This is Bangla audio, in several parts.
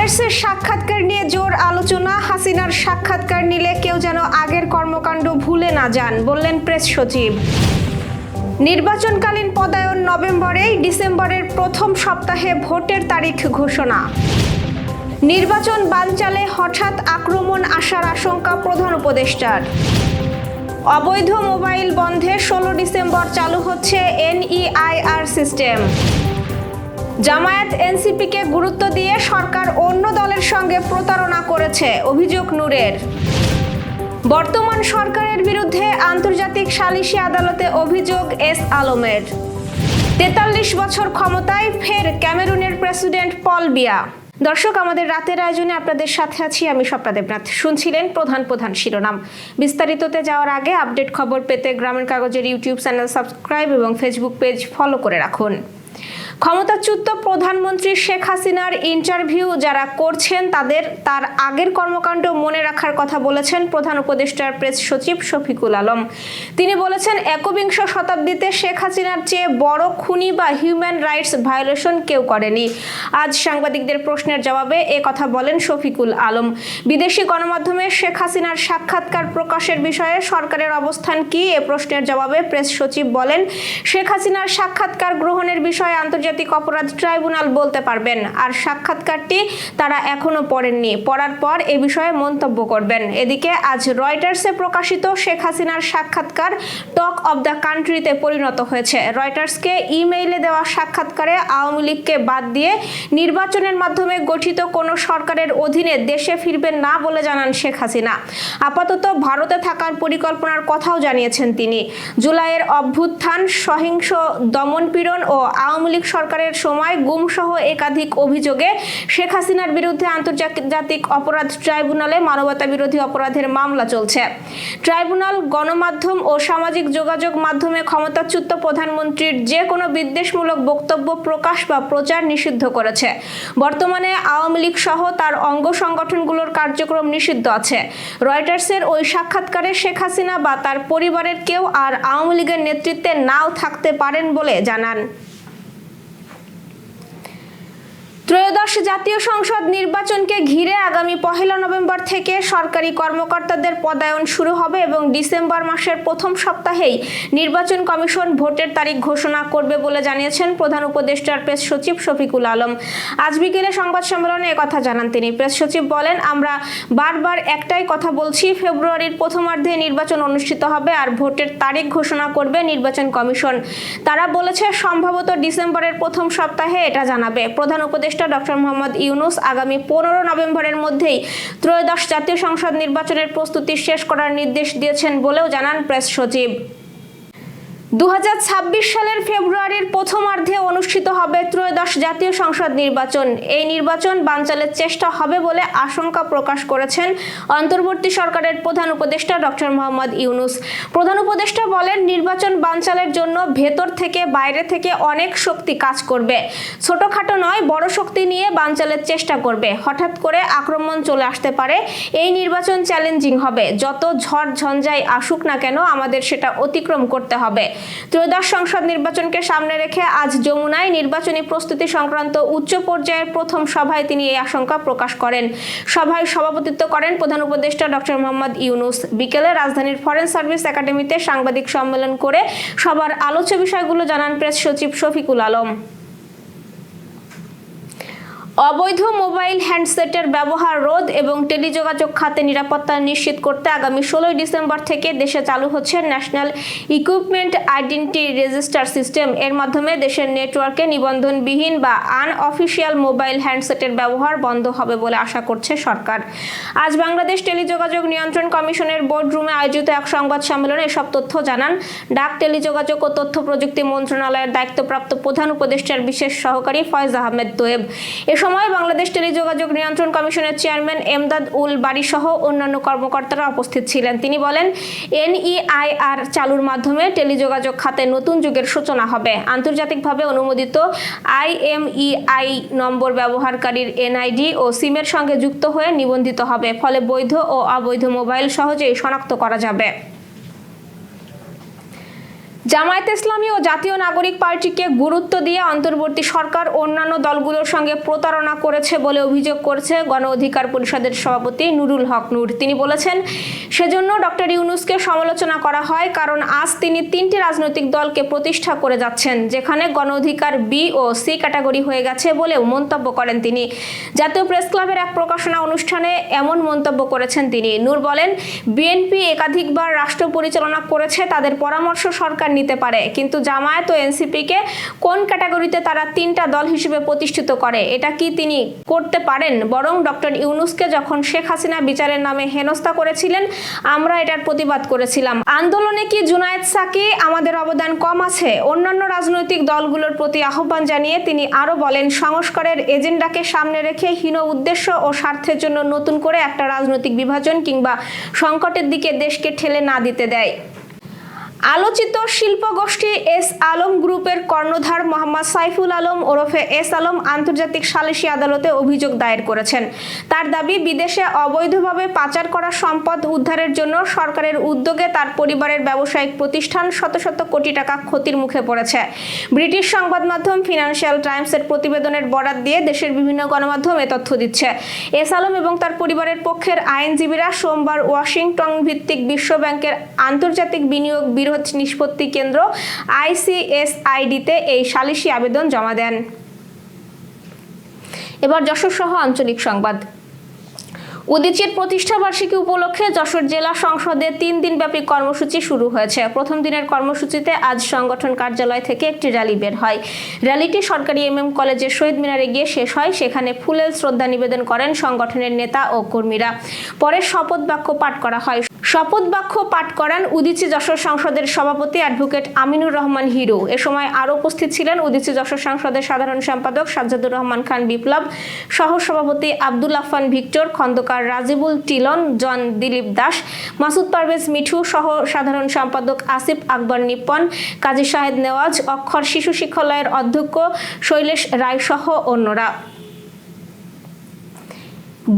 রয়টার্সের সাক্ষাৎকার নিয়ে জোর আলোচনা। হাসিনার সাক্ষাৎকার নিলে কেউ যেন আগের কর্মকাণ্ড ভুলে না যান, বললেন প্রেস সচিব। নির্বাচনকালীন পদায়ন নভেম্বরেই ডিসেম্বরের প্রথম সপ্তাহে ভোটের তারিখ ঘোষণা। নির্বাচন বানচালে হঠাৎ আক্রমণ আসার আশঙ্কা প্রধান উপদেষ্টার। অবৈধ মোবাইল বন্ধে ষোলো ডিসেম্বর চালু হচ্ছে এনইআইআর সিস্টেম। জামায়াত এনসিপিকে গুরুত্ব দিয়ে সরকার অন্য দলের সঙ্গে প্রতারণা করেছে, অভিযোগ নূরের। বর্তমান সরকারের বিরুদ্ধে আন্তর্জাতিক সালিসি আদালতে অভিযোগ এস আলমের। তেতাল্লিশ বছর ক্ষমতায় ফের ক্যামেরুনের প্রেসিডেন্ট পল বিয়া। দর্শক, আমাদের রাতের আয়োজনে আপনাদের সাথে আছি আমি স্বপ্না দেবনাথ। শুনছিলেন প্রধান প্রধান শিরোনাম। বিস্তারিততে যাওয়ার আগে আপডেট খবর পেতে গ্রামের কাগজের ইউটিউব চ্যানেল সাবস্ক্রাইব এবং ফেসবুক পেজ ফলো করে রাখুন। ক্ষমতাচ্যুত প্রধানমন্ত্রী শেখ হাসিনার ইন্টারভিউ যারা করছেন তাদের, তার আগের কর্মকাণ্ড মনে রাখার কথা বলেছেন প্রধান উপদেষ্টার প্রেস সচিব শফিকুল আলম। তিনি বলেছেন, একবিংশ শতাব্দীতে শেখ হাসিনার চেয়ে বড় খুনি বা হিউম্যান রাইটস ভায়োলেশন কেউ করেনি। আজ সাংবাদিকদের প্রশ্নের জবাবে এ কথা বলেন শফিকুল আলম। বিদেশি গণমাধ্যমে শেখ হাসিনার সাক্ষাৎকার প্রকাশের বিষয়ে সরকারের অবস্থান কি? এ প্রশ্নের জবাবে প্রেস সচিব বলেন, শেখ হাসিনার সাক্ষাৎকার গ্রহণের বিষয়ে আন্তর্জাতিক অপরাধ ট্রাইব্যুনাল বলতে পারবেন। আর সাক্ষাৎকারটি তারা এখনও পড়েননি। পড়ার পর এ বিষয়ে মন্তব্য করবেন। এদিকে আজ রয়টার্সে প্রকাশিত শেখ হাসিনার সাক্ষাৎকার টক অব দ্য কান্ট্রিতে পরিণত হয়েছে। রয়টার্সকে ইমেইলে দেওয়া সাক্ষাৎকারে আওয়ামী লীগকে বাদ দিয়ে নির্বাচনের মাধ্যমে গঠিত কোনো সরকারের অধীনে দেশে ফিরবেন না বলে জানান শেখ হাসিনা। আপাতত ভারতে থাকার পরিকল্পনার কথাও জানিয়েছেন তিনি। জুলাইয়ের অভ্যুত্থান, সহিংস দমনপীড়ন ও আওয়ামী লীগ সরকারের সময় গুমসহ একাধিক অভিযোগে শেখ হাসিনার বিরুদ্ধে আন্তর্জাতিক অপরাধ ট্রাইব্যুনালে মানবতা বিরোধী অপরাধের মামলা চলছে। ট্রাইব্যুনাল গণমাধ্যম ও সামাজিক যোগাযোগ মাধ্যমে ক্ষমতাচ্যুত প্রধানমন্ত্রীর যে কোনো বিদ্বেষমূলক বক্তব্য প্রকাশ বা প্রচার নিষিদ্ধ করেছে। বর্তমানে আওয়ামী লীগ সহ তার অঙ্গ সংগঠনগুলোর কার্যক্রম নিষিদ্ধ আছে। রয়টার্সের ওই সাক্ষাৎকারে শেখ হাসিনা বা তার পরিবারের কেউ আর আওয়ামী লীগের নেতৃত্বে নাও থাকতে পারেন বলে জানান। ত্রয়োদশ জাতীয় সংসদ নির্বাচনকে ঘিরে আগামী পহেলা নভেম্বর থেকে সরকারি কর্মকর্তাদের পদায়ন শুরু হবে এবং ডিসেম্বর মাসের প্রথম সপ্তাহেই নির্বাচন কমিশন ভোটের তারিখ ঘোষণা করবে বলে জানিয়েছেন প্রধান উপদেষ্টার প্রেস সচিব শফিকুল আলম। আজ বিকেলে সংবাদ সম্মেলনে কথা জানান তিনি। প্রেস সচিব বলেন, আমরা বারবার একটাই কথা বলছি, ফেব্রুয়ারির প্রথমার্ধে নির্বাচন অনুষ্ঠিত হবে আর ভোটের তারিখ ঘোষণা করবে নির্বাচন কমিশন। তারা বলেছে, সম্ভবত ডিসেম্বরের প্রথম সপ্তাহে এটা জানাবে। প্রধান উপদেষ্টা ডক্টর মোহাম্মদ ইউনুস আগামী পনেরো নভেম্বরের মধ্যেই ত্রয়োদশ জাতীয় সংসদ নির্বাচনের প্রস্তুতি শেষ করার নির্দেশ দিয়েছেন বলেও জানান প্রেস সচিব। দু হাজার ছাব্বিশ সালের ফেব্রুয়ারির হবে ত্রয়োদশ জাতীয় সংসদ নির্বাচন। এই নির্বাচন বানচালের চেষ্টা হবে বলে আশঙ্কা প্রকাশ করেছেন অন্তর্বর্তী সরকারের প্রধান উপদেষ্টা ডক্টর মোহাম্মদ ইউনুস। প্রধান উপদেষ্টা বলেন, নির্বাচন বানচালের জন্য ভেতর থেকে বাইরে থেকে অনেক শক্তি কাজ করবে। ছোটখাটো নয়, বড় শক্তি নিয়ে বানচালের চেষ্টা করবে। হঠাৎ করে আক্রমণ চলে আসতে পারে। এই নির্বাচন চ্যালেঞ্জিং হবে। যত ঝড় ঝঞ্ঝাই আসুক না কেন, আমাদের সেটা অতিক্রম করতে হবে। ত্রয়োদশ সংসদ নির্বাচনকে সামনে রেখে আজ যমুনায় নির্বাচনী প্রস্তুতি সংক্রান্ত উচ্চ পর্যায়ের প্রথম সভায় তিনি এই আশঙ্কা প্রকাশ করেন। সভায় সভাপতিত্ব করেন প্রধান উপদেষ্টা ডক্টর মোহাম্মদ ইউনুস। বিকেলে রাজধানীর ফরেন সার্ভিস একাডেমিতে সাংবাদিক সম্মেলন করে সবার আলোচ্য বিষয়গুলো জানান প্রেস সচিব শফিকুল আলম। অবৈধ মোবাইল হ্যান্ডসেটের ব্যবহার রোধ এবং টেলিযোগাযোগ খাতে নিরাপত্তা নিশ্চিত করতে আগামী ষোলোই ডিসেম্বর থেকে দেশে চালু হচ্ছে national equipment identity register system. এর মাধ্যমে দেশের নেটওয়ার্কে নিবন্ধনবিহীন বা আনঅফিসিয়াল মোবাইল হ্যান্ডসেটের ব্যবহার বন্ধ হবে বলে আশা করছে সরকার। আজ বাংলাদেশ টেলিযোগাযোগ নিয়ন্ত্রণ কমিশনের বোর্ডরুমে আয়োজিত এক সংবাদ সম্মেলনে এসব তথ্য জানান ডাক টেলিযোগাযোগ ও তথ্য প্রযুক্তি মন্ত্রণালয়ের দায়িত্বপ্রাপ্ত প্রধান উপদেষ্টার বিশেষ সহকারী ফয়জ আহমেদ তোয়েব। এ সময় বাংলাদেশ টেলিযোগাযোগ নিয়ন্ত্রণ কমিশনের চেয়ারম্যান এমদাদ উল বাড়ি সহ অন্যান্য কর্মকর্তারা উপস্থিত ছিলেন। তিনি বলেন, এনইআইআর চালুর মাধ্যমে টেলিযোগাযোগ খাতে নতুন যুগের সূচনা হবে। আন্তর্জাতিকভাবে অনুমোদিত আইএমইআই নম্বর ব্যবহারকারীর এনআইডি ও সিমের সঙ্গে যুক্ত হয়ে নিবন্ধিত হবে। ফলে বৈধ ও অবৈধ মোবাইল সহজেই শনাক্ত করা যাবে। জামায়াত ইসলামী ও জাতীয় নাগরিক পার্টিকে গুরুত্ব দিয়ে অন্তর্বর্তী সরকার অন্যান্য দলগুলোর সঙ্গে প্রতারণা করেছে বলে অভিযোগ করেছে গণ অধিকার পরিষদের সভাপতি নুরুল হক নূর। তিনি বলেছেন, সেজন্য ডক্টর ইউনুসকে সমালোচনা করা হয় কারণ আজ তিনি তিনটি রাজনৈতিক দলকে প্রতিষ্ঠা করে যাচ্ছেন, যেখানে গণ অধিকার বি ও সি ক্যাটাগরি হয়ে গেছে বলেও মন্তব্য করেন তিনি। জাতীয় প্রেস ক্লাবের এক প্রকাশনা অনুষ্ঠানে এমন মন্তব্য করেছেন তিনি। নূর বলেন, বিএনপি একাধিকবার রাষ্ট্র পরিচালনা করেছে, তাদের পরামর্শ সরকার নিতে পারে। কিন্তু জামায়াত ও এনসিপিকে কোন ক্যাটাগরিতে তারা তিনটা দল হিসেবে প্রতিষ্ঠিত করে, এটা কি তিনি করতে পারেন? বরং ডক্টর ইউনুসকে যখন শেখ হাসিনা বিচারের নামে হেনস্থা করেছিলেন, আমরা এটার প্রতিবাদ করেছিলাম। আন্দোলনে কি জুনায়েদ সাকি আমাদের অবদান কম আছে? অন্যান্য রাজনৈতিক দলগুলোর প্রতি আহ্বান জানিয়ে তিনি আরও বলেন, সংস্কারের এজেন্ডাকে সামনে রেখে হীন উদ্দেশ্য ও স্বার্থের জন্য নতুন করে একটা রাজনৈতিক বিভাজন কিংবা সংকটের দিকে দেশকে ঠেলে না দিতে দেয়। আলোচিত শিল্পগোষ্ঠী এস আলম গ্রুপের কর্ণধার মোহাম্মদ সাইফুল আলম ওরফে এস আলম আন্তর্জাতিক সালিসি আদালতে অভিযোগ দায়ের করেছেন। তার দাবি, বিদেশে অবৈধভাবে পাচার করা সম্পদ উদ্ধারের জন্য সরকারের উদ্যোগে তার পরিবারের ব্যবসায়িক প্রতিষ্ঠান শত শত কোটি টাকা ক্ষতির মুখে পড়েছে। ব্রিটিশ সংবাদ মাধ্যম ফিনান্সিয়াল টাইমসের প্রতিবেদনের বরাত দিয়ে দেশের বিভিন্ন গণমাধ্যম এ তথ্য দিচ্ছে। এস আলম এবং তার পরিবারের পক্ষের আইনজীবীরা সোমবার ওয়াশিংটন ভিত্তিক বিশ্ব ব্যাংকের আন্তর্জাতিক বিনিয়োগ বিরোধ নিষ্পত্তি কেন্দ্র আইসিএসআইডিতে এই সালিসি আবেদন জমা দেন। এবার যশোর সহ আঞ্চলিক সংবাদ। উদিচির প্রতিষ্ঠা বার্ষিকী উপলক্ষে যশোর জেলা সংসদে তিন দিনব্যাপী কর্মসূচি শুরু হয়েছে। প্রথম দিনের কর্মসূচিতে আজ সংগঠন কার্যালয় থেকে একটি র্যালি বের হয়। র্যালিটি সরকারি এম এম কলেজের শহীদ মিনারে গিয়ে শেষ হয়। সেখানে ফুলেল শ্রদ্ধা নিবেদন করেন সংগঠনের নেতা ও কর্মীরা। পরে শপথ বাক্য পাঠ করা হয়। শপথ বাক্য পাঠ করান উদিচি যশোর সংসদের সভাপতি অ্যাডভোকেট আমিনুর রহমান হিরো। এ সময় আরও উপস্থিত ছিলেন উদিচি যশোর সংসদের সাধারণ সম্পাদক সাজ্জাদুর রহমান খান বিপ্লব সহ সভাপতি আব্দুল আফান ভিক্টর, খন্দকার রাজিবুল টিলন জন দিলীপ দাস, মাসুদ পারভেজ মিঠু, সহ সাধারণ সম্পাদক আসিফ আকবর নিপন কাজী শাহেদ নেওয়াজ, অক্ষর শিশু শিক্ষালয়ের অধ্যক্ষ শৈলেশ রায় সহ অন্যরা।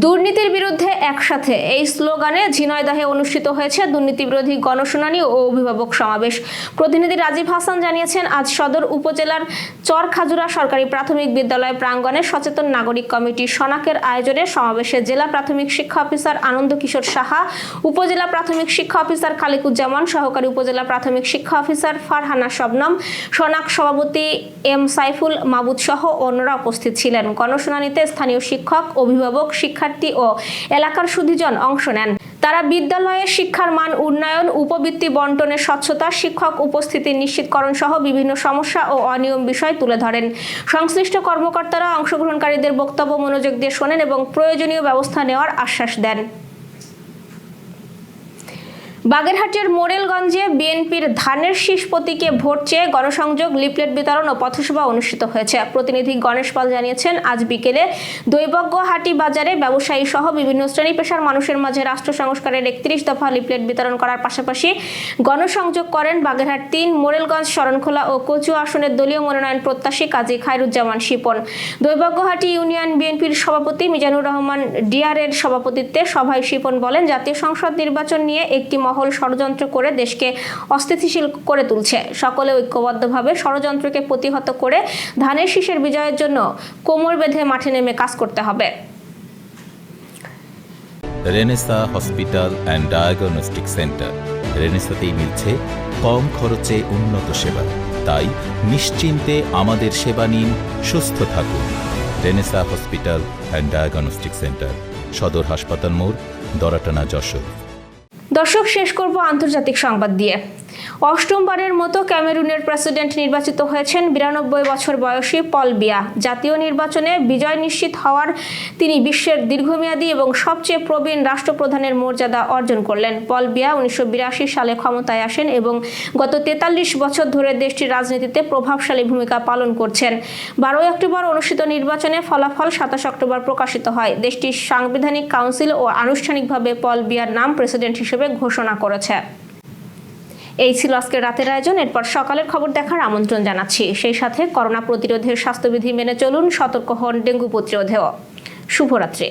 দুর্নীতির বিরুদ্ধে একসাথে। এই স্লোগানে ঝিনয়দাহে অনুষ্ঠিত হয়েছে দুর্নীতি বিরোধী গণশুনানি ও অভিভাবক সমাবেশ। প্রতিনিধি রাজীব হাসান জানিয়েছেন, আজ সদর উপজেলার চরখাজুরা সরকারি প্রাথমিক বিদ্যালয় প্রাঙ্গণে সচেতন নাগরিক কমিটি সনাকের আয়োজনে সমাবেশে জেলা প্রাথমিক শিক্ষা অফিসার আনন্দ কিশোর সাহা, উপজেলা প্রাথমিক শিক্ষা অফিসার খালিকুজ্জামান, সহকারী উপজেলা প্রাথমিক শিক্ষা অফিসার ফারহানা শবনম সনাক সভাপতি এম সাইফুল মাবুদ সহ অন্যরা উপস্থিত ছিলেন। গণশুনানিতে স্থানীয় শিক্ষক, অভিভাবক শিক্ষার্থী ও এলাকার সুধিজন অংশ নেন। তারা বিদ্যালয়ে শিক্ষার মান উন্নয়ন, উপবৃত্তি বন্টনের স্বচ্ছতা, শিক্ষক উপস্থিতি নিশ্চিতকরণ সহ বিভিন্ন সমস্যা ও অনিয়ম বিষয় তুলে ধরেন। সংশ্লিষ্ট কর্মকর্তারা অংশগ্রহণকারীদের বক্তব্য মনোযোগ দিয়ে শোনেন এবং প্রয়োজনীয় ব্যবস্থা নেওয়ার আশ্বাস দেন। বাগেরহাটের মোরেলগঞ্জে বিএনপির ধানের শীষ প্রতীকে ভোট চেয়ে গণসংযোগ, লিফলেট বিতরণ ও পথসভা অনুষ্ঠিত হয়েছে। প্রতিনিধি গণেশ পাল জানিয়েছেন, আজ বিকেলে দৈবজ্ঞ হাটি বাজারে ব্যবসায়ী সহ বিভিন্ন শ্রেণি পেশার মানুষের মাঝে রাষ্ট্র সংস্কারের একত্রিশ দফা লিফলেট বিতরণ করার পাশাপাশি গণসংযোগ করেন বাগেরহাট তিন, মোরেলগঞ্জ, শরণখোলা ও কচু আসনের দলীয় মনোনয়ন প্রত্যাশী কাজী খায়রুজ্জামান শিপন। দৈবজ্ঞহাটি ইউনিয়ন বিএনপির সভাপতি মিজানুর রহমান ডিআরের সভাপতিত্বে সভায় শিপন বলেন, জাতীয় সংসদ নির্বাচন নিয়ে একটি মহল ষড়যন্ত্র করে দেশকে অস্থিতিশীল করে তুলছে। সকলে ঐক্যবদ্ধভাবে ষড়যন্ত্রকে প্রতিহত করে ধানের শীষের বিজয়ের জন্য কোমর বেঁধে মাঠে নেমে কাজ করতে হবে। Renaissance hospital and diagnostic centre. রেনেসাতেই মিলছে কম খরচে উন্নত সেবা। তাই নিশ্চিন্তে আমাদের সেবা নিন, সুস্থ থাকুন। Renaissance hospital and diagnostic centre, সদর হাসপাতাল মোড়, দরাটানা যশোর। দর্শক শেষ করব আন্তর্জাতিক সংবাদ দিয়ে। অষ্টমবারের মতো ক্যামেরুনের প্রেসিডেন্ট নির্বাচিত হয়েছেন বিরানব্বই বছর বয়সী পল বিয়া। জাতীয় নির্বাচনে বিজয় নিশ্চিত হওয়ার তিনি বিশ্বের দীর্ঘমেয়াদী এবং সবচেয়ে প্রবীণ রাষ্ট্রপ্রধানের মর্যাদা অর্জন করলেন। পল বিয়া উনিশশো বিরাশি সালে ক্ষমতায় আসেন এবং গত তেতাল্লিশ বছর ধরে দেশটির রাজনীতিতে প্রভাবশালী ভূমিকা পালন করছেন। বারোই অক্টোবর অনুষ্ঠিত নির্বাচনে ফলাফল সাতাশ অক্টোবর প্রকাশিত হয়। দেশটির সাংবিধানিক কাউন্সিল ও আনুষ্ঠানিকভাবে পল বিয়ার নাম প্রেসিডেন্ট হিসেবে ঘোষণা করেছে। এই ছিল আজকের রাতের আয়োজন। এরপর সকালের খবর দেখার আমন্ত্রণ জানাচ্ছি। সেই সাথে করোনা প্রতিরোধের স্বাস্থ্যবিধি মেনে চলুন, সতর্ক হন ডেঙ্গু প্রতিরোধেও। শুভরাত্রি।